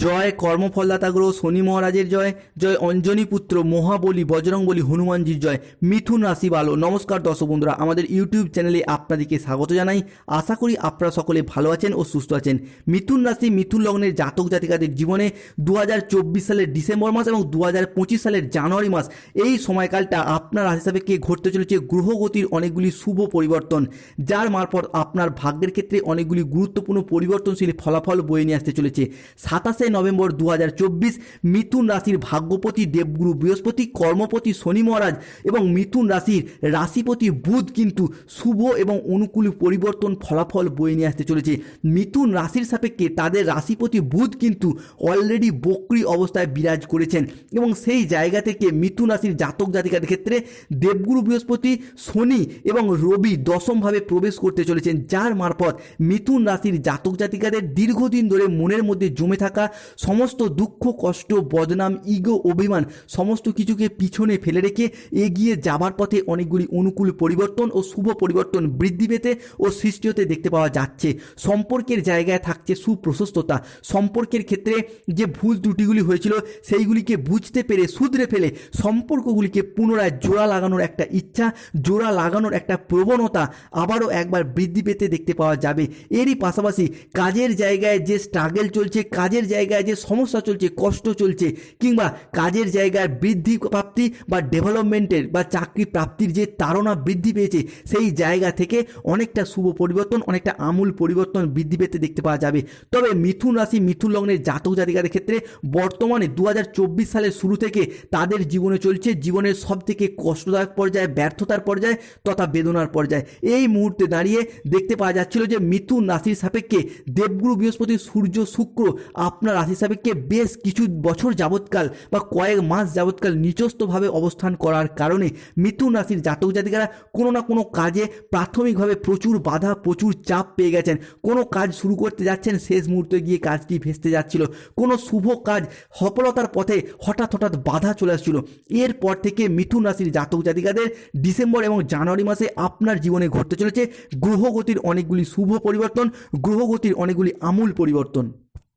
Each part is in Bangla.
জয় কর্মফলদাতা গ্রহ শনি মহারাজের জয় জয় অঞ্জনী পুত্র মহাবলী বজরংবলী হনুমানজির জয়, মিথুন রাশি ভালো নমস্কার দর্শক বন্ধুরা, আমাদের ইউটিউব চ্যানেলে আপনাদেরকে স্বাগত জানাই। আশা করি আপনারা সকলে ভালো আছেন ও সুস্থ আছেন। মিথুন রাশি, মিথুন লগ্নের জাতক জাতিকাদের জীবনে দু হাজার চব্বিশ সালের ডিসেম্বর মাস এবং দু হাজার পঁচিশ সালের জানুয়ারি মাস, এই সময়কালটা আপনার রাশি সাপেক্ষে ঘটতে চলেছে গ্রহগতির অনেকগুলি শুভ পরিবর্তন, যার মারফত আপনার ভাগ্যের ক্ষেত্রে অনেকগুলি গুরুত্বপূর্ণ পরিবর্তনশীল ফলাফল বয়ে নিয়ে আসতে চলেছে। সাতাশে নভেম্বর দু হাজার চব্বিশ মিথুন রাশির ভাগ্যপতি দেবগুরু বৃহস্পতি, কর্মপতি শনি মহারাজ এবং মিথুন রাশির রাশিপতি বুধ কিন্তু শুভ এবং অনুকূল পরিবর্তন ফলাফল বয়ে নিয়ে আসতে চলেছে। মিথুন রাশির সাপেক্ষে তাদের রাশিপতি বুধ কিন্তু অলরেডি বক্রি অবস্থায় বিরাজ করেছেন এবং সেই জায়গা থেকে মিথুন রাশির জাতক জাতিকাদের ক্ষেত্রে দেবগুরু বৃহস্পতি, শনি এবং রবি দশমভাবে প্রবেশ করতে চলেছেন, যার মারফত মিথুন রাশির জাতক জাতিকাদের দীর্ঘদিন ধরে মনের মধ্যে জমে থাকা সমস্ত দুঃখ, কষ্ট, বদনাম ইগো অভিমান সমস্ত কিছুকে পিছনে ফেলে রেখে এগিয়ে যাবার পথে অনেকগুলি অনুকূল পরিবর্তন ও শুভ পরিবর্তন বৃদ্ধি পেতে ও সৃষ্টি হতে দেখতে পাওয়া যাচ্ছে। সম্পর্কের জায়গায় থাকছে সুপ্রশস্ততা। সম্পর্কের ক্ষেত্রে যে ভুল ত্রুটিগুলি হয়েছিল, সেইগুলিকে বুঝতে পেরে শুধরে ফেলে সম্পর্কগুলিকে পুনরায় জোড়া লাগানোর একটা ইচ্ছা, জোড়া লাগানোর একটা প্রবণতা আবারও একবার বৃদ্ধি পেতে দেখতে পাওয়া যাবে। এরই পাশাপাশি কাজের জায়গায় যে স্ট্রাগল চলছে, কাজের জায়গায় যে সমস্যা চলছে, কষ্ট চলছে, কিংবা কাজের জায়গায় বৃদ্ধি প্রাপ্তি বা ডেভেলপমেন্টের বা চাকরি প্রাপ্তির যে তাড়না বৃদ্ধি পেয়েছে, সেই জায়গা থেকে অনেকটা শুভ পরিবর্তন, অনেকটা আমূল পরিবর্তন বৃদ্ধি পেতে দেখতে পাওয়া যাবে। তবে মিথুন রাশি, মিথুন লগ্নের জাতক জাতিকাদের ক্ষেত্রে বর্তমানে দু হাজার চব্বিশ সালের শুরু থেকে তাদের জীবনে চলছে জীবনের সব থেকে কষ্টদায়ক পর্যায়ে, ব্যর্থতার পর্যায়ে তথা বেদনার পর্যায়ে। এই মুহূর্তে দাঁড়িয়ে দেখতে পাওয়া যাচ্ছিল যে মিথুন রাশির সাপেক্ষে দেবগুরু বৃহস্পতি, সূর্য, শুক্র আপনার রাশি সাপেক্ষে বেশ কিছু বছর যাবৎকাল বা কয়েক মাস যাবৎকাল নিচস্থভাবে অবস্থান করার কারণে মিথুন রাশির জাতক জাতিকারা কোনো না কোনো কাজে প্রাথমিকভাবে প্রচুর বাধা, প্রচুর চাপ পেয়ে গেছেন। কোনো কাজ শুরু করতে যাচ্ছেন, শেষ মুহূর্তে গিয়ে কাজটি ভেস্তে যাচ্ছিল। কোনো শুভ কাজ সফলতার পথে হঠাৎ হঠাৎ বাধা চলে আসছিল। এরপর থেকে মিথুন রাশির জাতক জাতিকাদের ডিসেম্বর এবং জানুয়ারি মাসে আপনার জীবনে ঘটতে চলেছে। গ্রহগতির অনেকগুলি শুভ পরিবর্তন, গ্রহগতির অনেকগুলি আমূল পরিবর্তন।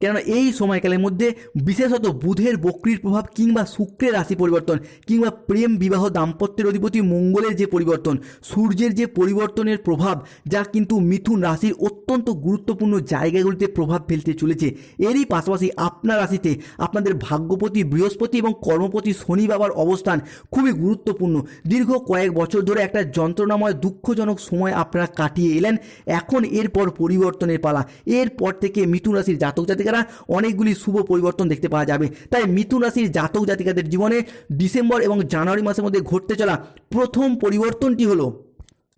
কেননা এই সময়কালের মধ্যে বিশেষত বুধের বক্রির প্রভাব কিংবা শুক্রের রাশি পরিবর্তন কিংবা প্রেম বিবাহ দাম্পত্যের অধিপতি মঙ্গলের যে পরিবর্তন, সূর্যের যে পরিবর্তনের প্রভাব, যা কিন্তু মিথুন রাশির অত্যন্ত গুরুত্বপূর্ণ জায়গাগুলিতে প্রভাব ফেলতে চলেছে। এরই পাশাপাশি আপনার রাশিতে আপনাদের ভাগ্যপতি বৃহস্পতি এবং কর্মপতি শনি বাবার অবস্থান খুবই গুরুত্বপূর্ণ। দীর্ঘ কয়েক বছর ধরে একটা যন্ত্রণাময়, দুঃখজনক সময় আপনারা কাটিয়ে এলেন। এখন এরপর পরিবর্তনের পালা। এরপর থেকে মিথুন রাশির জাতক জাতিকারা অনেকগুলি শুভ পরিবর্তন দেখতে পাওয়া যাবে। তাই মিথুন রাশির জাতক জাতিকাদের জীবনে ডিসেম্বর এবং জানুয়ারি মাসের মধ্যে ঘটতে চলা প্রথম পরিবর্তনটি হলো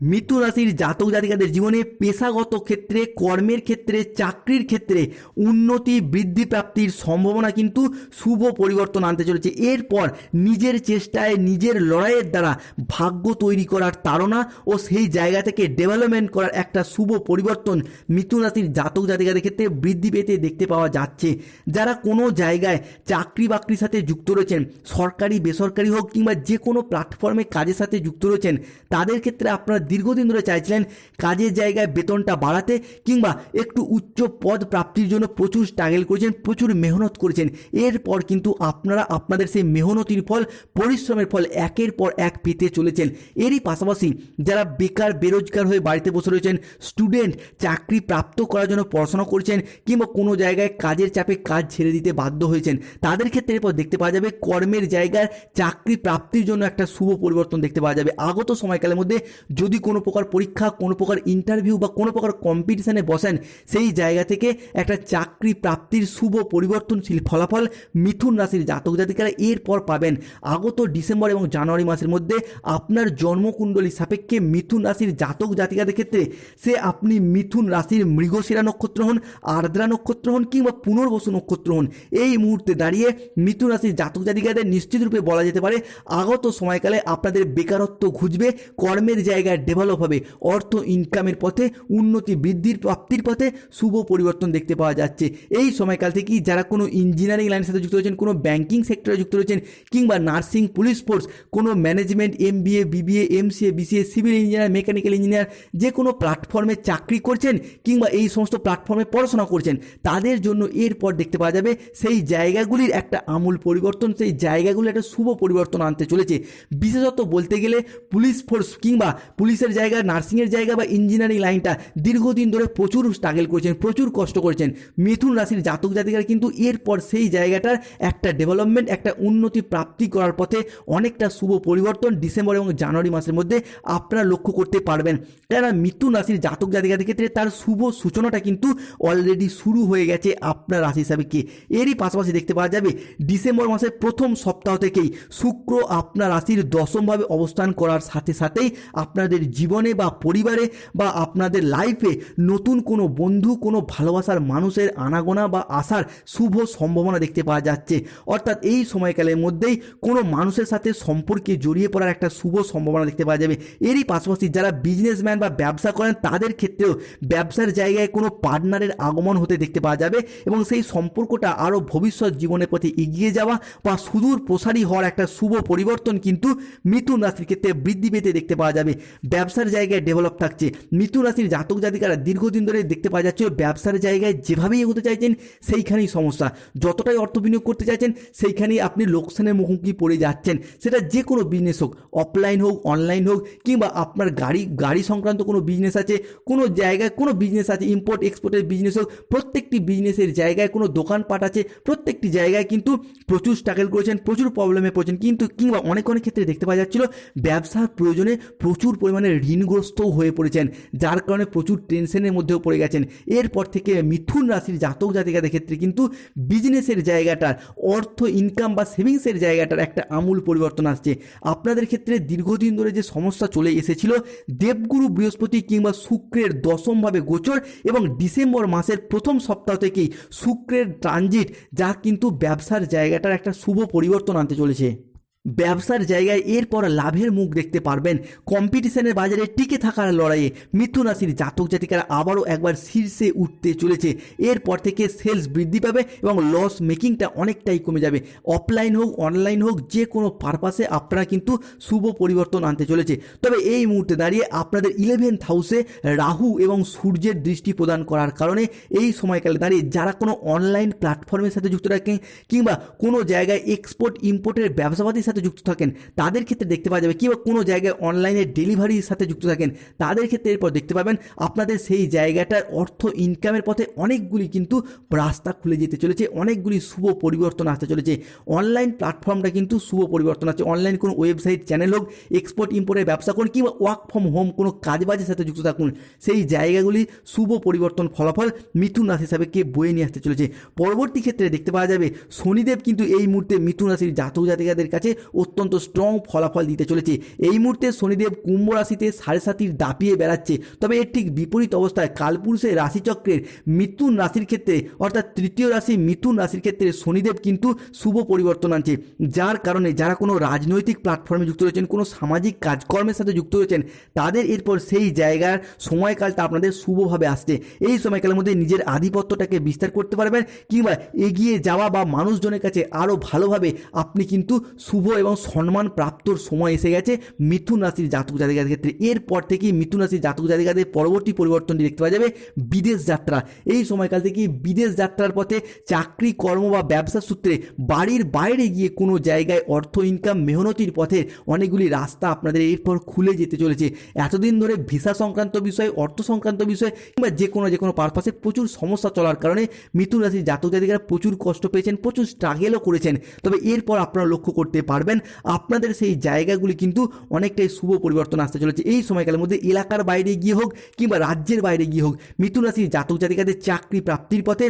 মিথুন রাশির জাতক জাতিকাদের জীবনে পেশাগত ক্ষেত্রে, কর্মের ক্ষেত্রে, চাকরির ক্ষেত্রে উন্নতি, বৃদ্ধি প্রাপ্তির সম্ভাবনা কিন্তু শুভ পরিবর্তন আনতে চলেছে। এরপর নিজের চেষ্টায়, নিজের লড়াইয়ের দ্বারা ভাগ্য তৈরি করার তাড়না ও সেই জায়গা থেকে ডেভেলপমেন্ট করার একটা শুভ পরিবর্তন মিথুন রাশির জাতক জাতিকাদের ক্ষেত্রে বৃদ্ধি পেতে দেখতে পাওয়া যাচ্ছে। যারা কোনো জায়গায় চাকরি বাকরির সাথে যুক্ত রয়েছেন, সরকারি, বেসরকারি হোক কিংবা যে কোনো প্ল্যাটফর্মে কাজের সাথে যুক্ত রয়েছেন, তাদের ক্ষেত্রে আপনারা দীর্ঘদিন ধরে চাইছিলেন কাজের জায়গায় বেতনটা বাড়াতে কিংবা একটু উচ্চ পদ প্রাপ্তির জন্য প্রচুর স্ট্রাগল করেছেন, প্রচুর মেহনত করেছেন। এরপর কিন্তু আপনারা আপনাদের সেই মেহনতির ফল, পরিশ্রমের ফল একের পর এক পেতে চলেছেন। এরই পাশাপাশি যারা বেকার, বেরোজগার হয়ে বাড়িতে বসে রয়েছেন স্টুডেন্ট চাকরি প্রাপ্ত করার জন্য পড়াশোনা করছেন কিংবা কোনো জায়গায় কাজের চাপে কাজ ছেড়ে দিতে বাধ্য হয়েছেন, তাদের ক্ষেত্রে এরপর দেখতে পাওয়া যাবে কর্মের জায়গার চাকরি প্রাপ্তির জন্য একটা শুভ পরিবর্তন দেখতে পাওয়া যাবে। আগত সময়কালের মধ্যে যদি কোনো প্রকার পরীক্ষা, কোনো প্রকার ইন্টারভিউ বা কোনো প্রকার কম্পিটিশানে বসেন, সেই জায়গা থেকে একটা চাকরি প্রাপ্তির শুভ পরিবর্তনশীল ফলাফল মিথুন রাশির জাতক জাতিকারা এরপর পাবেন। আগত ডিসেম্বর এবং জানুয়ারি মাসের মধ্যে আপনার জন্মকুণ্ডলী সাপেক্ষে মিথুন রাশির জাতক জাতিকাদের ক্ষেত্রে সে আপনি মিথুন রাশির মৃগশিরা নক্ষত্র হন, আর্দ্রা নক্ষত্র হন কিংবা পুনর্বসু নক্ষত্র হন, এই মুহূর্তে দাঁড়িয়ে মিথুন রাশির জাতক জাতিকাদের নিশ্চিত রূপে বলা যেতে পারে, আগত সময়কালে আপনাদের বেকারত্ব ঘুচবে, কর্মের জায়গায় ডেভেলপ হবে। অর্থ ইনকামের পথে, উন্নতি, বৃদ্ধির প্রাপ্তির পথে শুভ পরিবর্তন দেখতে পাওয়া যাচ্ছে। এই সময়কাল থেকেই যারা কোনো ইঞ্জিনিয়ারিং লাইনের সাথে যুক্ত রয়েছেন, কোনো ব্যাংকিং সেক্টরে যুক্ত রয়েছেন, কিংবা নার্সিং পুলিশ ফোর্স কোনো management MBA BBA MCA BCA civil engineer mechanical engineer যে কোনো প্ল্যাটফর্মে চাকরি করছেন, কিংবা এই সমস্ত প্ল্যাটফর্মে পড়াশোনা করছেন, তাদের জন্য এরপর দেখতে পাওয়া যাবে সেই জায়গাগুলির একটা আমূল পরিবর্তন, সেই জায়গাগুলির একটা শুভ পরিবর্তন আনতে চলেছে। বিশেষত বলতে গেলে পুলিশ ফোর্স কিংবা পুলিশের জায়গা, নার্সিংয়ের জায়গা বা ইঞ্জিনিয়ারিং লাইনটা দীর্ঘদিন ধরে প্রচুর স্ট্রাগল করেছেন, প্রচুর কষ্ট করেছেন। মিথুন রাশির জাতক জাতিকারা কিন্তু এরপর সেই জায়গাটার একটা ডেভেলপমেন্ট একটা উন্নতি প্রাপ্তি করার পথে অনেকটা শুভ পরিবর্তন ডিসেম্বর এবং জানুয়ারি মাসের মধ্যে আপনারা লক্ষ্য করতে পারবেন। কেননা মিথুন রাশির জাতক জাতিকাদের ক্ষেত্রে তার শুভ সূচনাটা কিন্তু অলরেডি শুরু হয়ে গেছে আপনার রাশি হিসাবে কি। এরই পাশাপাশি দেখতে পাওয়া যাবে ডিসেম্বর মাসের প্রথম সপ্তাহ থেকেই শুক্র আপনার রাশির দশমভাবে অবস্থান করার সাথে সাথেই আপনাদের জীবনে বা পরিবারে বা আপনাদের লাইফে নতুন কোনো বন্ধু, কোনো ভালোবাসার মানুষের আনাগোনা বা আসার শুভ সম্ভাবনা দেখতে পাওয়া যাচ্ছে। অর্থাৎ এই সময়কালের মধ্যেই কোনো মানুষের সাথে সম্পর্কে জড়িয়ে পড়ার একটা শুভ সম্ভাবনা দেখতে পাওয়া যাবে। এরই পাশাপাশি যারা বিজনেসম্যান বা ব্যবসা করেন, তাদের ক্ষেত্রেও ব্যবসার জায়গায় কোনো পার্টনারের আগমন হতে দেখতে পাওয়া যাবে এবং সেই সম্পর্কটা আরও ভবিষ্যৎ জীবনের প্রতি এগিয়ে যাওয়া বা সুদূর প্রসারী হওয়ার একটা শুভ পরিবর্তন কিন্তু মিথুন রাশির ক্ষেত্রে বৃদ্ধি পেতে দেখতে পাওয়া যাবে। ব্যবসার জায়গায় ডেভেলপ থাকছে। মিথুন রাশির জাতক জাতিকারা দীর্ঘদিন ধরে দেখতে পাওয়া যাচ্ছে ব্যবসার জায়গায় যেভাবেই এগোতে চাইছেন, সেইখানেই সমস্যা। যতটাই অর্থ বিনিয়োগ করতে চাইছেন, সেইখানেই আপনি লোকসানের মুখোমুখি পড়ে যাচ্ছেন। সেটা যে কোনো বিজনেস হোক অফলাইন হোক অনলাইন হোক, কিংবা আপনার গাড়ি গাড়ি সংক্রান্ত কোনো বিজনেস আছে, কোনো জায়গায় কোনো বিজনেস আছে ইম্পোর্ট এক্সপোর্টের বিজনেস হোক, প্রত্যেকটি বিজনেসের জায়গায় কোনো দোকানপাট আছে, প্রত্যেকটি জায়গায় কিন্তু প্রচুর স্ট্রাগল করেছেন, প্রচুর প্রবলেমে পড়েছেন, কিন্তু কিংবা অনেক অনেক ক্ষেত্রে দেখতে পাওয়া যাচ্ছিল, ব্যবসার প্রয়োজনে প্রচুর পরিমাণে ঋণগ্রস্তও হয়ে পড়েছেন, যার কারণে প্রচুর টেনশনের মধ্যেও পড়ে গেছেন। এরপর থেকে মিথুন রাশির জাতক জাতিকাদের ক্ষেত্রে কিন্তু বিজনেসের জায়গাটার, অর্থ ইনকাম বা সেভিংসের জায়গাটার একটা আমূল পরিবর্তন আসছে। আপনাদের ক্ষেত্রে দীর্ঘদিন ধরে যে সমস্যা চলে এসেছিল, দেবগুরু বৃহস্পতি কিংবা শুক্রের দশমভাবে গোচর এবং ডিসেম্বর মাসের প্রথম সপ্তাহ থেকেই শুক্রের ট্রানজিট যা কিন্তু ব্যবসার জায়গাটার একটা শুভ পরিবর্তন আনতে চলেছে। ব্যবসার জায়গায় এরপর লাভের মুখ দেখতে পারবেন। কম্পিটিশনের বাজারে টিকে থাকার লড়াইয়ে মিথুন রাশির জাতক জাতিকারা আবারও একবার শীর্ষে উঠতে চলেছে। এরপর থেকে সেলস বৃদ্ধি পাবে এবং লস মেকিংটা অনেকটাই কমে যাবে। অফলাইন হোক, অনলাইন হোক, যে কোনো পারপাসে আপনারা কিন্তু শুভ পরিবর্তন আনতে চলেছে। তবে এই মুহূর্তে দাঁড়িয়ে আপনাদের ইলেভেন্থ হাউসে রাহু এবং সূর্যের দৃষ্টি প্রদান করার কারণে এই সময়কালে দাঁড়িয়ে যারা কোনো অনলাইন প্ল্যাটফর্মের সাথে যুক্ত থাকেন কিংবা কোনো জায়গায় এক্সপোর্ট ইম্পোর্টের ব্যবসাপাতির সাথে যুক্ত থাকেন, তাদের ক্ষেত্রে দেখতে পাওয়া যাবে কিংবা কোনো জায়গায় অনলাইনে ডেলিভারির সাথে যুক্ত থাকেন, তাদের ক্ষেত্রে এরপর দেখতে পাবেন আপনাদের সেই জায়গাটার অর্থ ইনকামের পথে অনেকগুলি কিন্তু রাস্তা খুলে যেতে চলেছে, অনেকগুলি শুভ পরিবর্তন আসতে চলেছে। অনলাইন প্ল্যাটফর্মটা কিন্তু শুভ পরিবর্তন আছে অনলাইন কোনো ওয়েবসাইট চ্যানেল হোক এক্সপোর্ট ইম্পোর্টের ব্যবসা করুন কিংবা ওয়ার্ক ফ্রম হোম কোনো কাজবাজের সাথে যুক্ত থাকুন, সেই জায়গাগুলি শুভ পরিবর্তন ফলাফল মিথুন রাশি হিসাবে কে বয়ে নিয়ে আসতে চলেছে। পরবর্তী ক্ষেত্রে দেখতে পাওয়া যাবে শনিদেব কিন্তু এই মুহূর্তে মিথুন রাশির জাতক জাতিকাদের কাছে অত্যন্ত স্ট্রং ফলাফল দিতে চলেছে। এই মুহূর্তে শনিদেব কুম্ভ রাশিতে সাড়ে সাতির দাপিয়ে বেড়াচ্ছে। তবে এর ঠিক বিপরীত অবস্থায় কালপুরুষের রাশিচক্রের মিথুন রাশির ক্ষেত্রে, অর্থাৎ তৃতীয় রাশি মিথুন রাশির ক্ষেত্রে শনিদেব কিন্তু শুভ পরিবর্তন আনছে। যার কারণে যারা কোনো রাজনৈতিক প্ল্যাটফর্মে যুক্ত রয়েছেন, কোনো সামাজিক কাজকর্মের সাথে যুক্ত রয়েছেন, তাদের এরপর সেই জায়গার সময়কালটা আপনাদের শুভভাবে আসছে। এই সময়কালের মধ্যে নিজের আধিপত্যটাকে বিস্তার করতে পারবেন, কিংবা এগিয়ে যাওয়া বা মানুষজনের কাছে আরও ভালোভাবে আপনি কিন্তু শুভ এবং সম্মান প্রাপ্তর সময় এসে গেছে মিথুন রাশির জাতক জাতিকাদের ক্ষেত্রে। এরপর থেকেই মিথুন রাশির জাতক জাতিকাদের পরবর্তী পরিবর্তনটি দেখতে পাওয়া যাবে বিদেশ যাত্রা। এই সময়কাল থেকে বিদেশ যাত্রার পথে চাকরি, কর্ম বা ব্যবসা সূত্রে বাড়ির বাইরে গিয়ে কোনো জায়গায় অর্থ ইনকাম মেহনতির পথে অনেকগুলি রাস্তা আপনাদের এরপর খুলে যেতে চলেছে। এতদিন ধরে ভিসা সংক্রান্ত বিষয়, অর্থ সংক্রান্ত বিষয় কিংবা যে কোনো যে কোনো পারপাসে প্রচুর সমস্যা চলার কারণে মিথুন রাশির জাতক জাতিকারা প্রচুর কষ্ট পেয়েছেন, প্রচুর স্ট্রাগেলও করেছেন। তবে এরপর আপনারা লক্ষ্য করতে পারবেন। আপনাদের সেই জায়গাগুলি কিন্তু অনেকটাই শুভ পরিবর্তন আসতে চলেছে। এই সময়কালের মধ্যে এলাকার বাইরে গিয়ে হোক কিংবা রাজ্যের বাইরে গিয়ে হোক, মিথুন রাশির জাতক জাতিকাদের চাকরি প্রাপ্তির পথে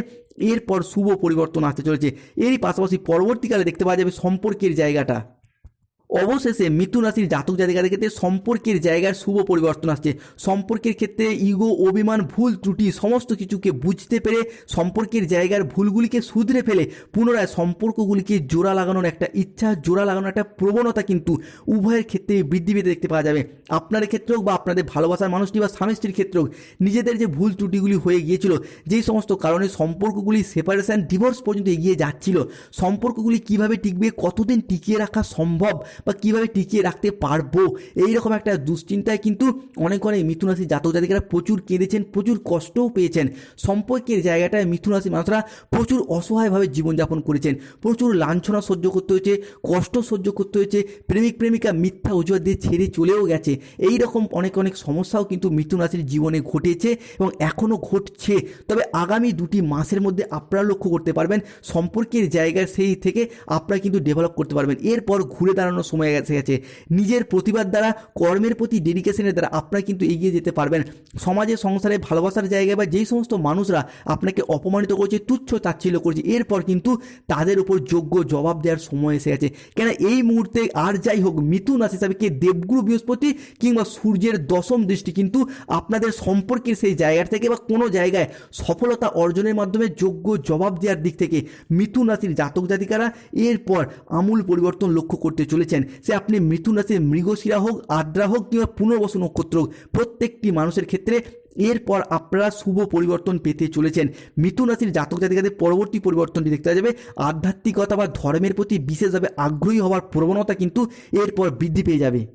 এরপর শুভ পরিবর্তন আসতে চলেছে। এরই পাশাপাশি পরবর্তীকালে দেখতে পাওয়া যাবে সম্পর্কের জায়গাটা। অবশেষে মিথুন রাশির জাতক জাতিকাদের ক্ষেত্রে সম্পর্কের জায়গার শুভ পরিবর্তন আসছে। সম্পর্কের ক্ষেত্রে ইগো, অভিমান, ভুল ত্রুটি সমস্ত কিছুকে বুঝতে পেরে সম্পর্কের জায়গার ভুলগুলিকে শুধরে ফেলে পুনরায় সম্পর্কগুলিকে জোড়া লাগানোর একটা ইচ্ছা, জোড়া লাগানোর একটা প্রবণতা কিন্তু উভয়ের ক্ষেত্রে বৃদ্ধি পেতে দেখতে পাওয়া যাবে। আপনার ক্ষেত্রে হোক বা আপনাদের ভালোবাসার মানুষটি বা স্বামী স্ত্রীর ক্ষেত্রে হোক, নিজেদের যে ভুল ত্রুটিগুলি হয়ে গিয়েছিল, যেই সমস্ত কারণে সম্পর্কগুলি সেপারেশন ডিভোর্স পর্যন্ত এগিয়ে যাচ্ছিল, সম্পর্কগুলি কীভাবে টিকবে, কতদিন টিকিয়ে রাখা সম্ভব বা কীভাবে টিকিয়ে রাখতে পারব? এই রকম একটা দুশ্চিন্তায় কিন্তু অনেক অনেক মিথুন রাশি জাতক জাতিকারা প্রচুর কেঁদেছেন, প্রচুর কষ্টও পেয়েছেন। সম্পর্কের জায়গাটায় মিথুন রাশির মানুষরা প্রচুর অসহায়ভাবে জীবনযাপন করেছেন। প্রচুর লাঞ্ছনা সহ্য করতে হয়েছে, কষ্ট সহ্য করতে হয়েছে, প্রেমিক, প্রেমিকা মিথ্যা অজুহাত দিয়ে ছেড়ে চলেও গেছে। এই রকম অনেক অনেক সমস্যাও কিন্তু মিথুন রাশির জীবনে ঘটেছে এবং এখনও ঘটছে। তবে আগামী দুটি মাসের মধ্যে আপনারা লক্ষ্য করতে পারবেন, সম্পর্কের জায়গায় সেই থেকে আপনারা কিন্তু ডেভেলপ করতে পারবেন। এরপর ঘুরে দাঁড়ানোর সময় এসে গেছে। নিজের প্রতিবাদ দ্বারা, কর্মের প্রতি ডেডিকেশনের দ্বারা আপনারা কিন্তু এগিয়ে যেতে পারবেন। সমাজে, সংসারে ভালোবাসার জায়গায় বা যেই সমস্ত মানুষরা আপনাকে অপমানিত করছে, তুচ্ছ তাচ্ছিল্য করছে, এরপর কিন্তু তাদের উপর যোগ্য জবাব দেওয়ার সময় এসে গেছে। কেন এই মুহূর্তে আর যাই হোক, মিথুন রাশি হিসাবে কে দেবগুরু বৃহস্পতি কিংবা সূর্যের দশম দৃষ্টি কিন্তু আপনাদের সম্পর্কের সেই জায়গা থেকে বা কোনো জায়গায় সফলতা অর্জনের মাধ্যমে যোগ্য জবাব দেওয়ার দিক থেকে মিথুন রাশির জাতক জাতিকারা এরপর আমূল পরিবর্তন লক্ষ্য করতে চলেছেন। সে আপনি মিথুন রাশির মৃগশিরা হোক, আদ্রা হোক কিংবা পুনর্বসু নক্ষত্র হোক, প্রত্যেকটি মানুষের ক্ষেত্রে এরপর আপনারা শুভ পরিবর্তন পেতে চলেছেন। মিথুন রাশির জাতক জাতিকাদের পরবর্তী পরিবর্তনটি দেখতে যাবে। আধ্যাত্মিকতা বা ধর্মের প্রতি বিশেষভাবে আগ্রহী হওয়ার প্রবণতা কিন্তু এরপর বৃদ্ধি পেয়ে যাবে।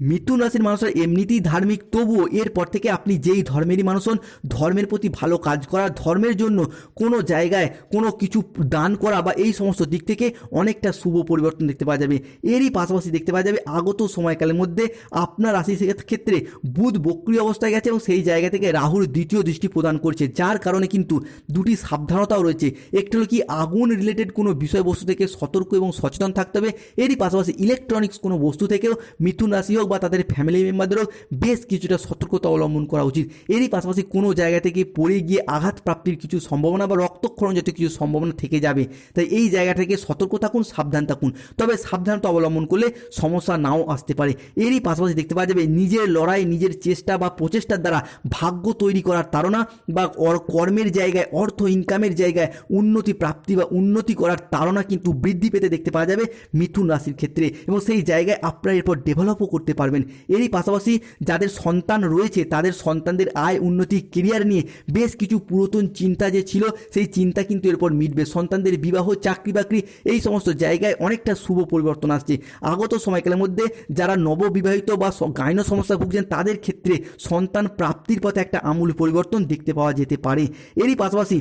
মিথুন রাশির মানুষরা এমনিতেই ধার্মিক, তবুও এরপর থেকে আপনি যেই ধর্মেরই মানুষ হন, ধর্মের প্রতি ভালো কাজ করা, ধর্মের জন্য কোনো জায়গায় কোনো কিছু দান করা বা এই সমস্ত দিক থেকে অনেকটা শুভ পরিবর্তন দেখতে পাওয়া যাবে। এরই পাশাপাশি দেখতে পাওয়া যাবে আগত সময়কালের মধ্যে আপনার রাশি ক্ষেত্রে বুধ বক্রি অবস্থায় গেছে এবং সেই জায়গা থেকে রাহুর দ্বিতীয় দৃষ্টি প্রদান করছে, যার কারণে কিন্তু দুটি সাবধানতাও রয়েছে। একটি হলো কি, আগুন রিলেটেড কোনো বিষয়বস্তু থেকে সতর্ক এবং সচেতন থাকতে হবে। এরই পাশাপাশি ইলেকট্রনিক্স কোনো বস্তু থেকেও মিথুন রাশি হোক বা তাদের ফ্যামিলি মেম্বারদেরও বেশ কিছুটা সতর্কতা অবলম্বন করা উচিত। এরই পাশাপাশি কোনো জায়গা থেকে পড়ে গিয়ে আঘাত প্রাপ্তির কিছু সম্ভাবনা বা রক্তক্ষরণ জাতীয় কিছু সম্ভাবনা থেকে যাবে। তাই এই জায়গা থেকে সতর্ক থাকুন, সাবধান থাকুন। তবে সাবধানতা অবলম্বন করলে সমস্যা নাও আসতে পারে। এরই পাশাপাশি দেখতে পাওয়া যাবে, নিজের লড়াই, নিজের চেষ্টা বা প্রচেষ্টার দ্বারা ভাগ্য তৈরি করার তাড়না বা কর্মের জায়গায়, অর্থ ইনকামের জায়গায় উন্নতি প্রাপ্তি বা উন্নতি করার তাড়না কিন্তু বৃদ্ধি পেতে দেখতে পাওয়া যাবে মিথুন রাশির ক্ষেত্রে। এবং সেই জায়গায় আপনারা এরপর ডেভেলপও করতে পারবেন। এরই পাশাপাশি যাদের সন্তান রয়েছে, তাদের সন্তানদের আয় উন্নতি কেরিয়ার নিয়ে বেশ কিছু পুরাতন চিন্তা যে ছিল, সেই চিন্তা কিন্তু এরপর মিটবে। সন্তানদের বিবাহ, চাকরি বাকরি এই সমস্ত জায়গায় অনেকটা শুভ পরিবর্তন আসছে। আগত সময়কালের মধ্যে যারা নববিবাহিত বা গাইন সমস্যা ভুগছেন, তাদের ক্ষেত্রে সন্তান প্রাপ্তির পথে একটা আমূল পরিবর্তন দেখতে পাওয়া যেতে পারে। এরই পাশাপাশি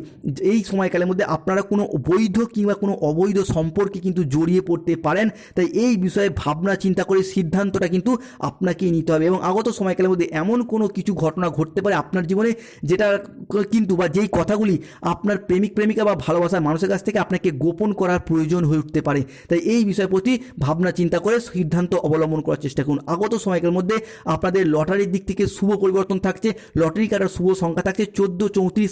এই সময়কালের মধ্যে আপনারা কোনো বৈধ কিংবা কোনো অবৈধ সম্পর্কে কিন্তু জড়িয়ে পড়তে পারেন। তাই এই বিষয়ে ভাবনা চিন্তা করে সিদ্ধান্তটা কিন্তু আপনাকেই নিতে হবে। এবং আগত সময়কালের মধ্যে এমন কোনো কিছু ঘটনা ঘটতে পারে আপনার জীবনে যেটা কিন্তু বা যেই কথাগুলি আপনার প্রেমিক, প্রেমিকা বা ভালোবাসার মানুষের কাছ থেকে আপনাকে গোপন করার প্রয়োজন হয়ে উঠতে পারে। তাই এই বিষয়ের প্রতি ভাবনা, চিন্তা করে সিদ্ধান্ত অবলম্বন করার চেষ্টা করুন। আগত সময়কালের মধ্যে আপনাদের লটারির দিক থেকে শুভ পরিবর্তন থাকছে। লটারি কাটার শুভ সংখ্যা থাকছে চোদ্দ, চৌত্রিশ